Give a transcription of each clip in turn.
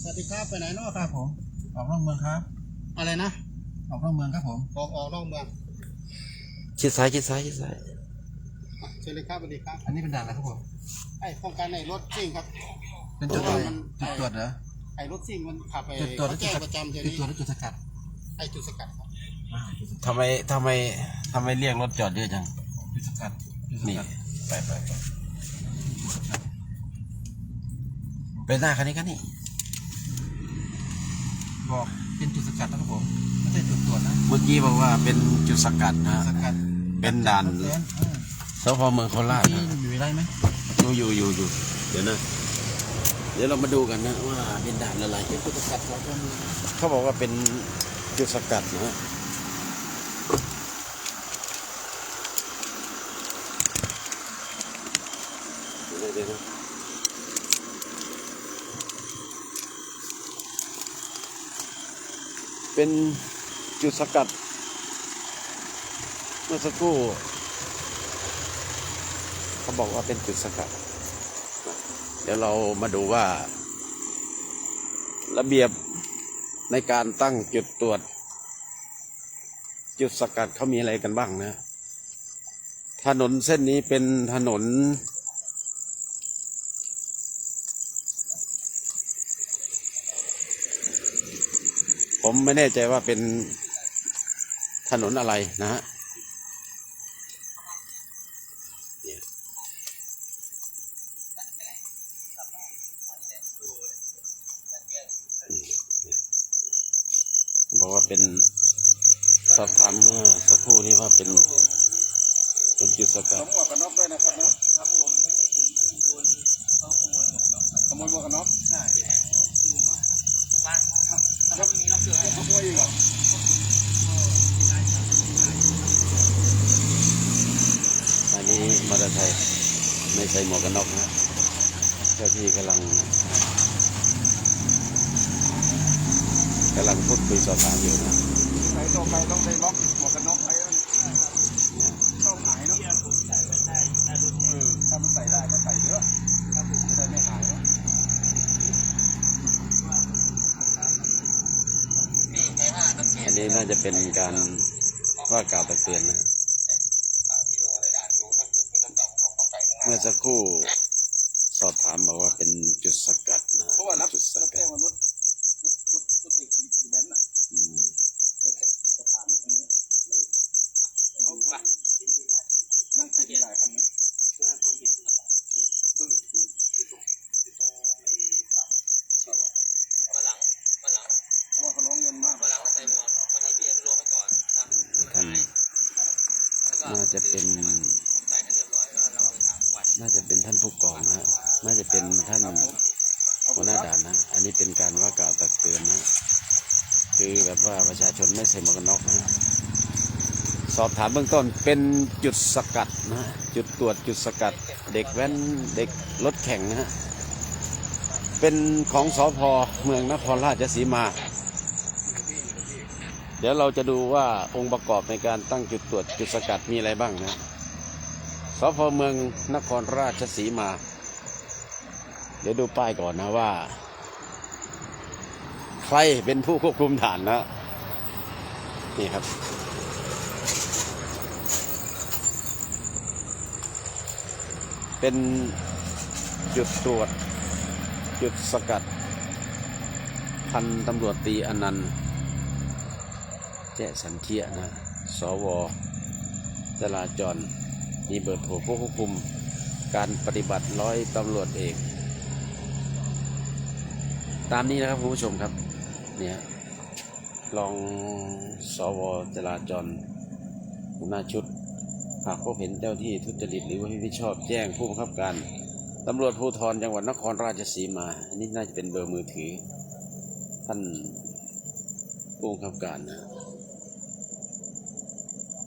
สวัสดีครับไปไหนเนาะครับผม ออกนอกเมืองครับ อะไรนะ ออกนอกเมืองครับผม ออกออกนอกเมืองชิดซ้ายชิดซ้ายชิดซ้ายอะเชิญเลยครับสวัสดีครับ อันนี้เป็นด่านอะไรครับผม ไอ้ป้องกันไอ้รถซิ่งครับ เป็นจุดอะไรมันจุดตรวจเหรอ ไอ้รถซิ่งมันขับไปจุดตรวจเขาและจุแจ้ดงสประจำเดี๋ยวจุดนี้ตรวจและจุดสกัดไอ้จุดสกัดครับอ่าจุดสกัดทำไมทำไมทำไมเรียกรถจอดเยอะจัง จุดสกัดจุดสนี่ กัดไปไปไปไปหน้าคันนี้คันนี้ บอกเป็นจุดสกัดนะครับผมไม่ใช่จุดตรวจนะเมื่อกี้บอกว่าเป็นจุดสกัดนะ สกัดเป็นด่านเนสพเมืองโคราชที่นะอยู่ได้ไหมอยู่อยู่อยู่อยู่เดี๋ยวนะ เดี๋ยวเรามาดูกันนะว่าเป็นด่านอะไรเป็นจุดสกัดสองคนเขาบอกว่าเป็นจุดสกัดนะฮะเดี๋ยวนะเดี๋ยวนะ เป็นจุดสกัด เมื่อสักครู่เขาบอกว่าเป็นจุดสกัด เดี๋ยวเรามาดูว่า ระเบียบในการตั้งจุดตรวจ จุดสกัดเขามีอะไรกันบ้างนะ ถนนเส้นนี้เป็นถนน ผมไม่แน่ใจว่าเป็นถนนอะไรนะฮะบอกว่าเป็นสอบถามเมื่อสักครู่นี้ว่าเป็น เป็นจุดสกัดหมวกกันน็อกด้วยนะครับนะครับผมขโมยหมวกกันน็อกใช่ บ้างแล้วมีล็อกเสือขโมยอีกเหรออันนี้มอเตอร์ไซค์ไม่ใส่หมวกกันน็อกนะเจ้าที่กำลังกำลังพูดคุยสอบถามอยู่นะไหนต่อไปต้องไปล็อกหมวกกันน็อกไว้แล้วเนี่ยต้องหายเนาะเออถ้ามันใส่ได้ก็ใส่เยอะถ้าถูกจะได้ไม่หายเนาะ อันนี้น่า จะเป็นการว่ากล่าวตักเตือนนะเมื่อสักครู่สอบถามบอกว่าเป็นจุดสกัดนะ เพราะว่ารับ จุดส รับ กั แจ้ ด งว่ารถรถรถรถเด็กอยู่แบนน่ะ อืม จะสะพานมาตรงนี้เลยเอาไปนั่งติดหลายคันไหมตึ้งเพราะว่าเขาร้องเงินมาก ท่านน่า จะเป็น น่าจะเป็นท่านผู้กองนะฮะน่าจะเป็นท่านหัวหน้าด่านนะ อันนี้เป็นการว่ากล่าวตักเตือนนะ คือแบบว่าประชาชนไม่ใส่หมวกกันน็อกนะ สอบถามเบื้องต้นเป็นจุดสกัดนะ จุดตรวจจุดสกัด เด็กแว้นเด็กรถแข่งนะฮะเป็นของสอพอเมืองนครราชสีมา เดี๋ยวเราจะดูว่าองค์ประกอบในการตั้งจุดตรวจจุดสกัดมีอะไรบ้างนะสพเมืองนครราชสีมา เดี๋ยวดูป้ายก่อนนะว่า ใครเป็นผู้ควบคุมฐานนะ นี่ครับ เป็นจุดตรวจจุดสกัด พันตำรวจตีอนันต์ แจ้สันเทียนะ สวจราจร มีเบอร์โทรผู้ควบคุม การปฏิบัติร้อยตำรวจเอก ตามนี้นะครับคุณผู้ชมครับ เนี่ยรองสวจราจรหัวหน้าชุด หากพบเห็นเจ้าที่ทุจริตหรือว่าไม่ชอบแจ้งผู้บังคับการตำรวจภูธรจังหวัดนครราชสีมา อันนี้น่าจะเป็นเบอร์มือถือ ท่านผู้บังคับการนะ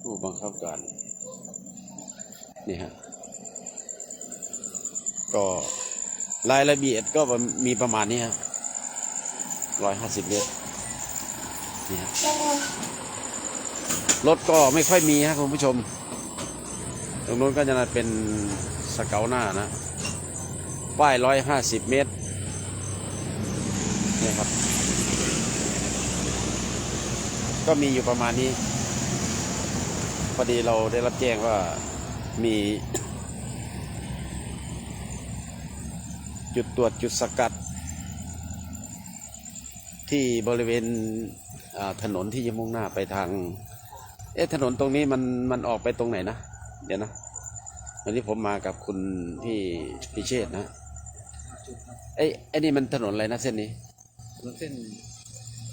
ผู้บังคับการนี่ฮะก็รายละเอียดก็มีประมาณนี้ฮะร้อยห้าสิบเมตรนี่ฮะรถก็ไม่ค่อยมีฮะคุณผู้ชม ตรงนู้นก็จะเป็นสเกาหน้านะ ป้ายร้อยห้าสิบเมตรนี่ครับ ก็มีอยู่ประมาณนี้ พอดีเราได้รับแจ้งว่ามี จุดตรวจจุดสกัด ที่บริเวณอ่าถนนที่จะมุ่งหน้าไปทาง เอ๊ะถนนตรงนี้มันมันออกไปตรงไหนนะ เดี๋ยวนะ วันนี้ผมมากับคุณพี่พิเชษฐ์นะไอ้ไอ้นี่มันถนนอะไรนะเส้นนี้ถนนเส้น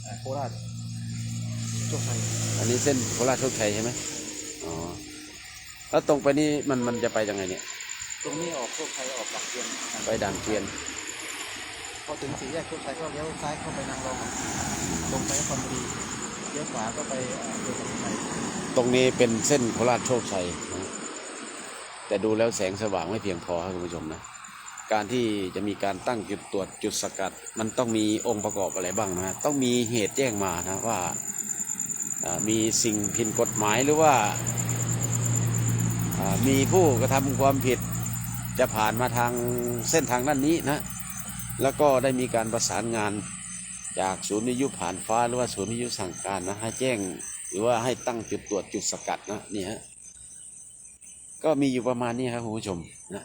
เอ่อโคราชโชคชัยอันนี้เส้นโคราชโชคชัยใช่ไหมอ๋อ แล้วตรงไปนี่มันมันจะไปยังไงเนี่ย ตรงนี้ออกโชคชัยออกหลักเกวียนไปด่านเกวียนพอถึงสี่แยกโชคชัยก็เลี้ยวซ้ายเข้าไปนางรองตรงไปนครบุรีเลี้ยวขวาก็ไปเอ่ออำเภอสันติชัยตรงนี้เป็นเส้นโคราชโชคชัยนะแต่ดูแล้วแสงสว่างไม่เพียงพอครับคุณผู้ชมนะ การที่จะมีการตั้งจุดตรวจจุดสกัด มันต้องมีองค์ประกอบอะไรบ้างนะ ต้องมีเหตุแจ้งมานะว่าอ่ามีสิ่งผิดกฎหมายหรือว่าอ่า มีผู้กระทำความผิดจะผ่านมาทางเส้นทางด้านนี้นะ แล้วก็ได้มีการประสานงานจากศูนย์วิทยุผ่านฟ้าหรือว่าศูนย์วิทยุสั่งการนะให้แจ้งหรือว่าให้ตั้งจุดตรวจจุดสกัดนะนี่ฮะก็มีอยู่ประมาณนี้ครับคุณผู้ชมนะ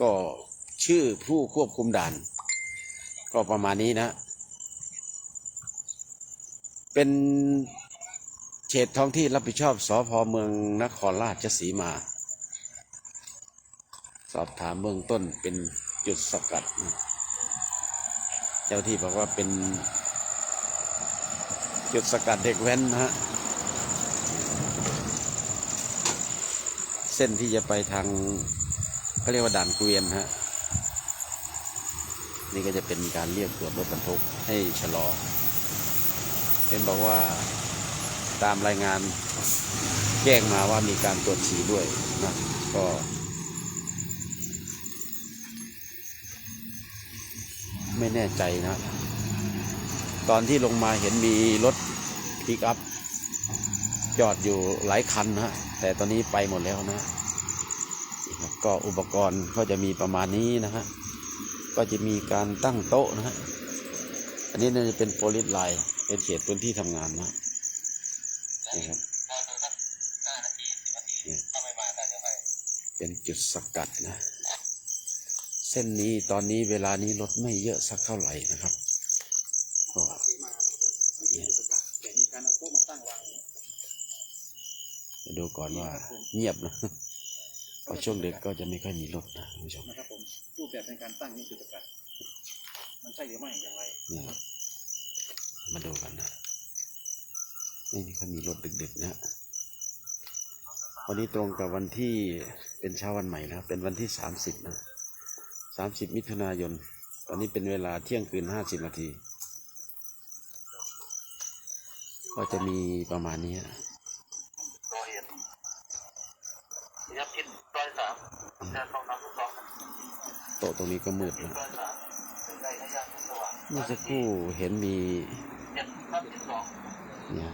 ก็ชื่อผู้ควบคุมด่าน ก็ประมาณนี้นะ เป็น เขตท้องที่รับผิดชอบสพเมืองนครราชสีมา สอบถามเบื้องต้นเป็นจุดสกัด เจ้าที่บอกว่าเป็น จุดสกัดเด็กแว้นนะฮะ เส้นที่จะไปทางเขาเรียกว่าด่านเกวียนฮะ นี่ก็จะเป็นการเรียกตรวจรถบรรทุกให้ชะลอเห็นบอกว่า ตามรายงานแจ้งมาว่ามีการตรวจฉี่ด้วยนะก็ไม่แน่ใจนะ ตอนที่ลงมาเห็นมีรถปิกอัพ จอดอยู่หลายคันนะแต่ตอนนี้ไปหมดแล้วนะ ก็อุปกรณ์ก็จะมีประมาณนี้นะฮะ ก็จะมีการตั้งโต๊ะนะฮะ อันนี้น่าจะเป็นโพลิสไลน์เป็นเขตพื้นที่ทำงานนะ นี่ครับนี่เป็นจุดสกัดนะ เส้นนี้ตอนนี้เวลานี้รถไม่เยอะสักเท่าไหร่นะครับก็เนี่ยแต่มีการเอาโต๊ะมาตั้งวางเดี๋ยวดูก่อนว่าเงียบนะเพราะช่วงดึกก็จะไม่ค่อยมีรถนะคุณผู้ชมนะครับผมรูปแบบในการตั้งนี่จุดสกัดมันใช่หรือไม่อย่างไรนี่มาดูกันนะ ไม่มีค่อยมีรถดึกๆนะวันนี้ตรงกับวันที่เป็นเช้าวันใหม่นะครับ เป็นวันที่สามสิบนะสามสิบมิถุนายน ตอนนี้เป็นเวลาเที่ยงคืนห้าสิบนาที ก็จะมีประมาณนี้โต๊ะตรงนี้ก็มืดนะร้อยสามถึงได้ระยะที่สว่างเมื่อสักครู่เห็นมีเนี่ย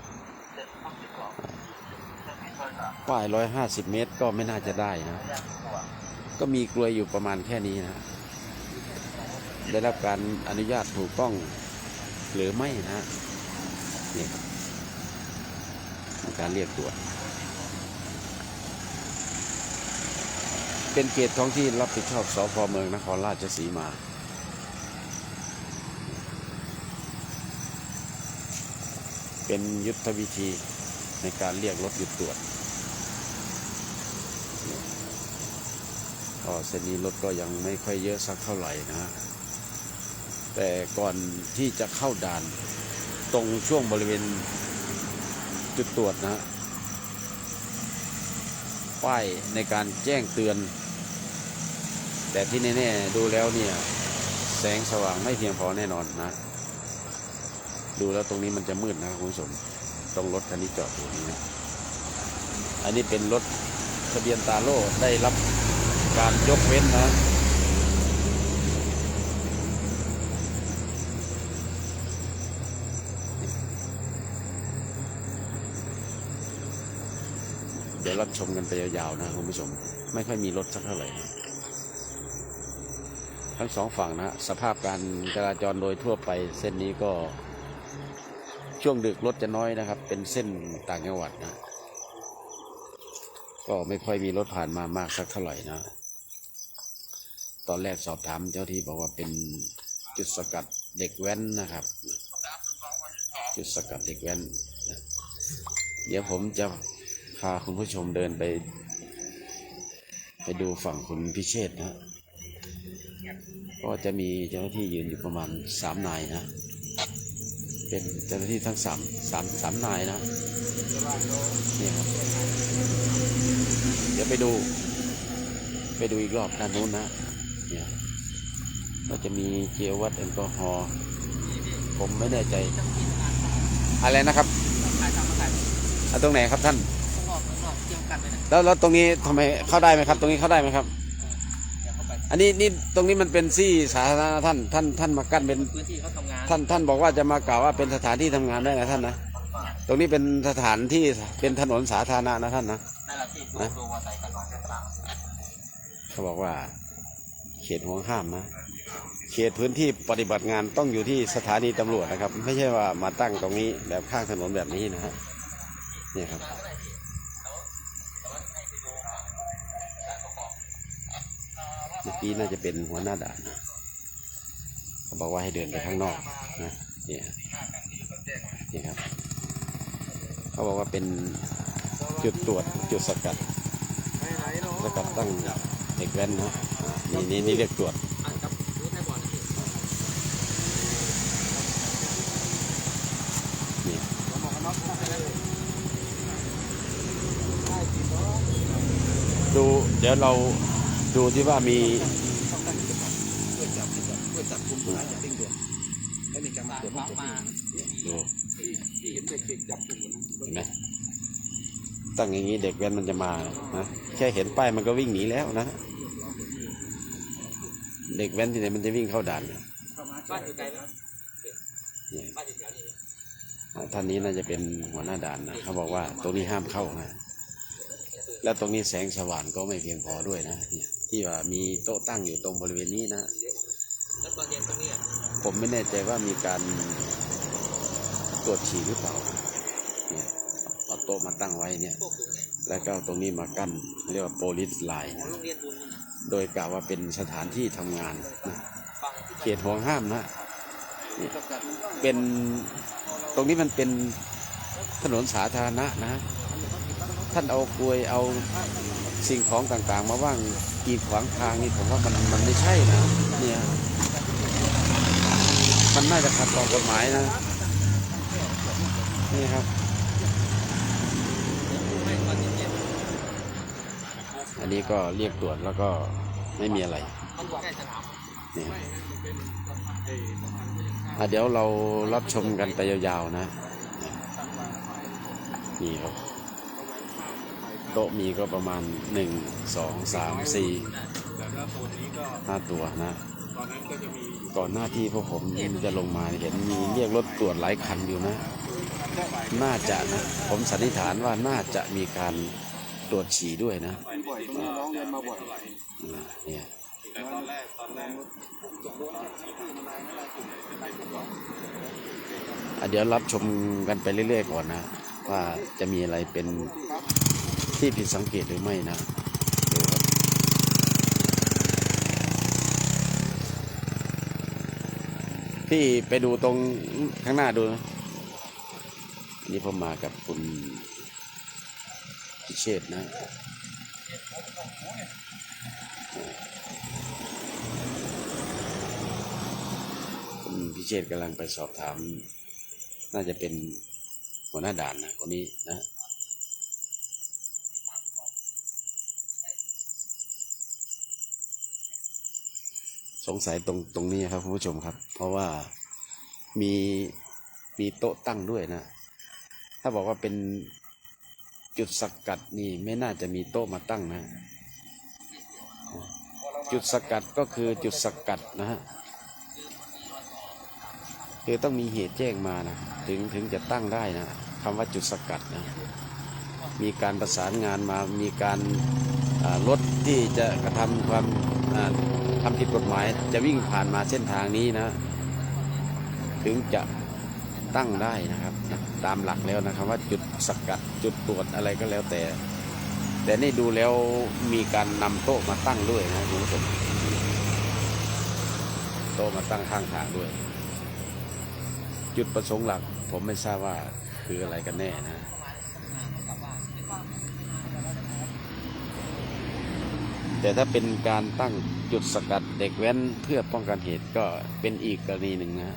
ป้ายร้อยห้าสิบเมตรก็ไม่น่าจะได้นะ ก็มีกลวยอยู่ประมาณแค่นี้นะ ได้รับการอนุญาตถูกต้องหรือไม่นะนี่ครับการเรียกตรวจเป็นเขตท้องที่รับผิดชอบสพเมืองนครราชสีมาเป็นยุทธวิธีในการเรียกรถหยุดตรวจ ก็เส้นนี้รถก็ยังไม่ค่อยเยอะสักเท่าไหร่นะ แต่ก่อนที่จะเข้าด่าน ตรงช่วงบริเวณจุดตรวจนะ ป้ายในการแจ้งเตือน แต่ที่แน่ๆดูแล้วเนี่ย แสงสว่างไม่เพียงพอแน่นอนนะ ดูแล้วตรงนี้มันจะมืดนะคุณผู้ชมตรงรถคันนี้จอดอยู่นี้นะอันนี้เป็นรถทะเบียนตาโล่ได้รับ การยกเว้นนะเดี๋ยวรับชมกันไปยาวๆนะคุณผู้ชม ไม่ค่อยมีรถสักเท่าไหร่นะทั้งสองฝั่งนะ สภาพการจราจรโดยทั่วไปเส้นนี้ก็ช่วงดึกรถจะน้อยนะครับ เป็นเส้นต่างจังหวัดนะ ก็ไม่ค่อยมีรถผ่านมามากสักเท่าไหร่นะ ตอนแรกสอบถามเจ้าที่บอกว่าเป็นจุดสกัดเด็กแว้นนะครับ จุดสกัดเด็กแว้น เดี๋ยวผมจะพาคุณผู้ชมเดินไป ไปดูฝั่งคุณพิเชษนะก็จะมีเจ้าหน้าที่ยืนอยู่ประมาณสามนายนะ เป็นเจ้าหน้าที่ทั้งสามสามสามนายนะนี่ครับเดี๋ยวไปดู ไปดูอีกรอบด้านนู้นนะ เนี่ยก็จะมีเจลวัดแอลกอฮอล์ผมไม่แน่ใจ อะไรนะครับอะตรงไหนครับท่านข้างนอกข้างนอกเกี่ยวกันไปนะแล้วแล้วตรงนี้ทำไมเข้าได้ไหมครับ ตรงนี้เข้าได้ไหมครับอย่าเข้าไปอันนี้นี่ตรงนี้มันเป็นที่สาธารณะท่านท่านท่านมากั้นเป็นพื้นที่เขาทำงานท่านท่านบอกว่าจะมากล่าวว่าเป็นสถานที่ทำงานได้นะท่านนะตรงนี้เป็นสถานที่เป็นถนนสาธารณะนะท่านนะนั่นแหละที่ดูดูว่าใส่กันมาแค่ตามเขาบอกว่า เขตห่วงห้ามนะเขตพื้นที่ปฏิบัติงานต้องอยู่ที่สถานีตำรวจนะครับ ไม่ใช่ว่ามาตั้งตรงนี้แบบข้างถนนแบบนี้นะฮะเนี่ยครับเมื่อกี้น่าจะเป็นหัวหน้าด่านนะเขาบอกว่าให้เดินไปข้างนอกนะเนี่ยนี่ครับ เขาบอกว่าเป็นจุดตรวจจุดสกัดสกัดตั้งเด็กแว้นนะ นี่นี่นี่เรียกตรวจดูเดี๋ยวเราดูที่ว่ามีดูเห็นไหมตั้งอย่างนี้เด็กแว้นมันจะมานะแค่เห็นป้ายมันก็วิ่งหนีแล้วนะ เด็กแว้นที่ไหนมันจะวิ่งเข้าด่านเนี่ยบ้านอยู่ไกลไหมเนี่ยบ้านอยู่แถวนี้ท่านนี้น่าจะเป็นหัวหน้าด่านนะเขาบอกว่าตรงนี้ห้ามเข้านะแล้วตรงนี้แสงสว่างก็ไม่เพียงพอด้วยนะเนี่ยที่ว่ามีโต๊ะตั้งอยู่ตรงบริเวณนี้นะแล้วตอนเย็นตรงนี้อะผมไม่แน่ใจว่ามีการตรวจฉี่หรือเปล่าเนี่ยเอาโต๊ะมาตั้งไว้เนี่ยพวกคุณไงแล้วก็เอาตรงนี้มากั้นเรียกว่าโปลิสไลน์ของโรงเรียนบุญนะ โดยกล่าวว่าเป็นสถานที่ทำงานนะเขตห่วงห้ามนะเป็นตรงนี้มันเป็นถนนสาธารณะนะ ท่านเอากลวยเอาสิ่งของต่างๆ มาว่างกีดขวางทางนี่ผมว่ามันมันไม่ใช่นะเนี่ยมันน่าจะขัดต่อกฎหมายนะนี่ครับ ไม่ตอนเย็น อันนี้ก็เรียกตรวจแล้วก็ไม่มีอะไรนี่เดี๋ยวเรารับชมกันไปยาวๆนะ นี่ครับ โต๊ะมีก็ประมาณหนึ่งสองสามสี่ห้าตัวนะตอนนั้นก็จะมีอยู่ก่อนหน้าที่พวกผมจะลงมาเห็นมีเรียกรถตรวจหลายคันอยู่นะ น่าจะนะ ผมสันนิษฐานว่าน่าจะมีการ ตรวจฉี่ด้วยนะบ่อยตรงนี้ร้องเรียนมาบ่อยอืมเนี่ยแต่ตอนแรกตอนแรกอะเดี๋ยวรับชมกันไปเรื่อยๆก่อนนะ ว่าจะมีอะไรเป็นที่ผิดสังเกตหรือไม่นะดูครับพี่ไปดูตรงข้างหน้าดูนะอันนี่ผมมากับคุณพิ เชษนะคุณพิเชษกำลังไปสอบถาม น่าจะเป็นหัวหน้าด่านนะคนนี้นะสงสัยตรงตรงนี้ครับคุณผู้ชมครับ เพราะว่ามีมีโต๊ะตั้งด้วยนะ ถ้าบอกว่าเป็น จุดสกัดนี่ไม่น่าจะมีโต๊ะมาตั้งนะ จุดสกัดก็คือจุดสกัดนะฮะคือต้องมีเหตุแจ้งมานะถึงถึงจะตั้งได้นะคำว่าจุดสกัดนะมีการประสานงานมามีการรถที่จะกระทำความอ่าทำผิดกฎหมายจะวิ่งผ่านมาเส้นทางนี้นะ ถึงจะ ตั้งได้นะครับ ตามหลักแล้วนะครับ ว่าจุดสกัดจุดตรวจอะไรก็แล้วแต่ แต่นี่ดูแล้วมีการนำโต๊ะมาตั้งด้วยนะคุณผู้ชมโต๊ะมาตั้งข้างทางด้วย จุดประสงค์หลัก ผมไม่ทราบว่าคืออะไรกันแน่นะแต่ถ้าเป็นการตั้งจุดสกัดเด็กแว้นเพื่อป้องกันเหตุก็เป็นอีกกรณีหนึ่งนะ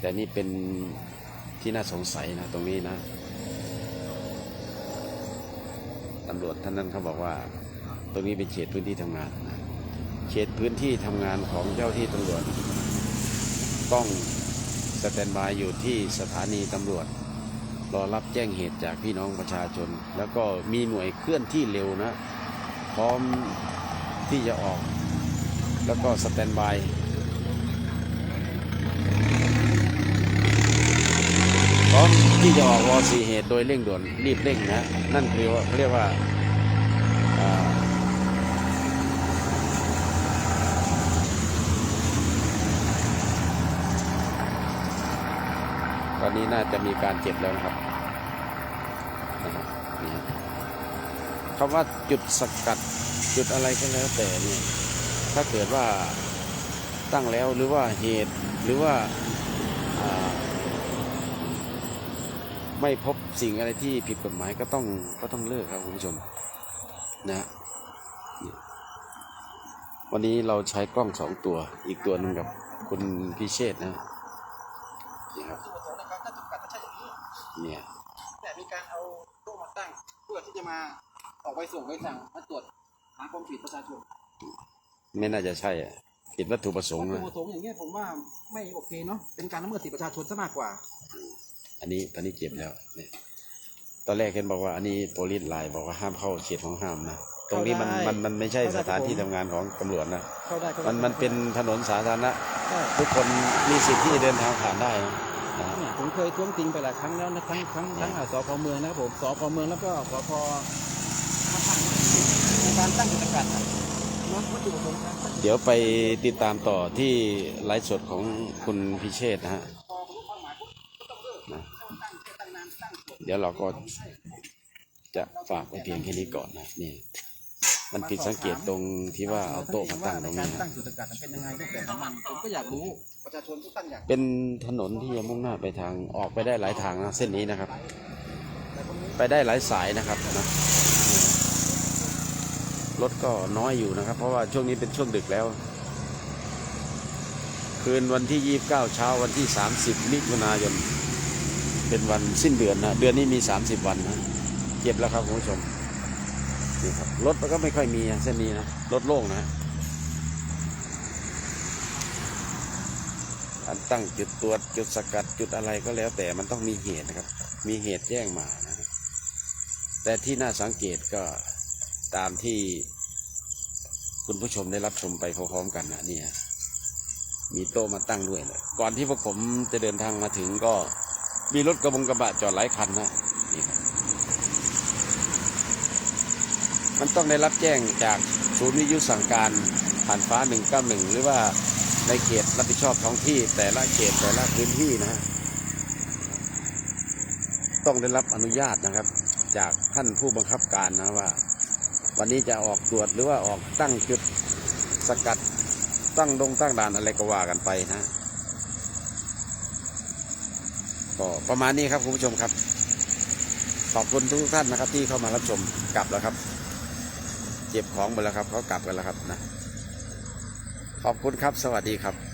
แต่นี่เป็นที่น่าสงสัยนะตรงนี้นะตำรวจท่านนั้นเขาบอกว่า ตรงนี้เป็นเขตพื้นที่ทำงานนะเขตพื้นที่ทำงานของเจ้าที่ตำรวจ ต้องสแตนบายอยู่ที่สถานีตำรวจ รอรับแจ้งเหตุจากพี่น้องประชาชน แล้วก็มีหน่วยเคลื่อนที่เร็วนะ พร้อมที่จะออก แล้วก็สแตนบาย ร้อมที่จะออกวอสีเหตุโดยเร่งด่วนรีบเร่งนะนั่นคือว่าเาเรียกว่าตอนนี้น่าจะมีการเจ็บแล้วนะครับคำว่าจุดสกัดจุดอะไรก็แล้วแต่เนี่ยถ้าเกิดว่าตั้งแล้วหรือว่าเหตุหรือว่าอ่า ไม่พบสิ่งอะไรที่ผิดกฎหมายก็ต้องก็ต้องเลิกครับคุณผู้ชมนะฮะนี่วันนี้เราใช้กล้องสองตัว อีกตัวหนึ่งกับคุณพิเชษฐ์นะนี่ครับจุดประสงค์นะครับถ้าจุดสกัดก็ใช่อย่างนี้เนี่ยแต่มีการเอาโต๊ะมาตั้งเพื่อที่จะมาออกใบส่งใบสั่งมาตรวจหาความผิดประชาชนไม่น่าจะใช่อะผิดวัตถุประสงค์วัตนะถุประสงค์อย่างเงี้ยผมว่าไม่โอเคเนาะเป็นการละเมิดสิทธิประชาชนซะมากกว่า อันนี้ตอนนี้เจ็บแล้วเนี่ยตอนแรกเห็นบอกว่าอันนี้โปลิสไลน์บอกว่าห้ามเข้าเขตของห้ามนะตรงนี้มันมันมันไม่ใช่สถานที่ทำงานของตำรวจนะเข้าได้เข้าได้มันมันเป็นถนนสาธารณะใช่ทุกคนมีสิทธิ์ที่จะเดินทางผ่านได้นะนะฮะเนี่ยผมเคยท้วงติงไปหลายครั้งแล้วนะทั้งทั้งทั้งอ่าสพเมืองนะครับผมสพเมืองแล้วก็สพในการตั้งจุดสกัดนะเนาะวัตถุประสงค์การตั้งจุดเดี๋ยวไปติดตามต่อที่ไลฟ์สดของคุณพิเชษฐ์นะฮะ ดี๋ยวเราก็จะฝากไว้เพียงแค่นี้ก่อนนะนี่มันผิดสังเกตตรงที่ว่าเอาโต๊ะมาตั้งตรงนี้การนะตั้งจุดสกัดมันเป็นยังไงรูปแบบของมันผมก็อยากรู้ประชาชนทุกตั้งอยากเป็นถนนที่จะมุ่งหน้าไปทางออกไปได้หลายทางนะเส้นนี้นะครับ ไปได้หลายสายนะครับนะรถก็น้อยอยู่นะครับ เพราะว่าช่วงนี้เป็นช่วงดึกแล้ว คืนวันที่ 29 เช้าวันที่ 30มิถุนายน เป็นวันสิ้นเดือนนะเดือนนี้มี 30 วันนะเก็บแล้วครับคุณผู้ชมนี่ครับรถก็ไม่ค่อยมีเส้นนี้นะรถโล่งนะการตั้งจุดตรวจจุดสกัดจุดอะไรก็แล้ว แต่มันต้องมีเหตุนะครับ มีเหตุแจ้งมานะแต่ที่น่าสังเกตก็ตามที่คุณผู้ชมได้รับชมไปพร้อมๆกันนะเนี่ยมีโต๊ะมาตั้งด้วยเลยก่อนที่พวกผมจะเดินทางมาถึงก็ มีรถกระบงกระบะจอดหลายคันนะนี่ครับมันต้องได้รับแจ้งจากศูนย์วิทยุสั่งการผ่านฟ้า 191 หรือว่าในเขตรับผิดชอบท้องที่ แต่ละเขตแต่ละพื้นที่นะฮะต้องได้รับอนุญาตนะครับ จากท่านผู้บังคับการนะว่า วันนี้จะออกตรวจหรือว่าออกตั้งจุดสกัดตั้งดงตั้งด่านอะไรก็ว่ากันไปนะ ก็ประมาณนี้ครับคุณผู้ชมครับ ขอบคุณทุกท่านนะครับ ที่เข้ามารับชมกลับแล้วครับเก็บของหมดแล้วครับเขากลับกันแล้วครับนะขอบคุณครับสวัสดีครับ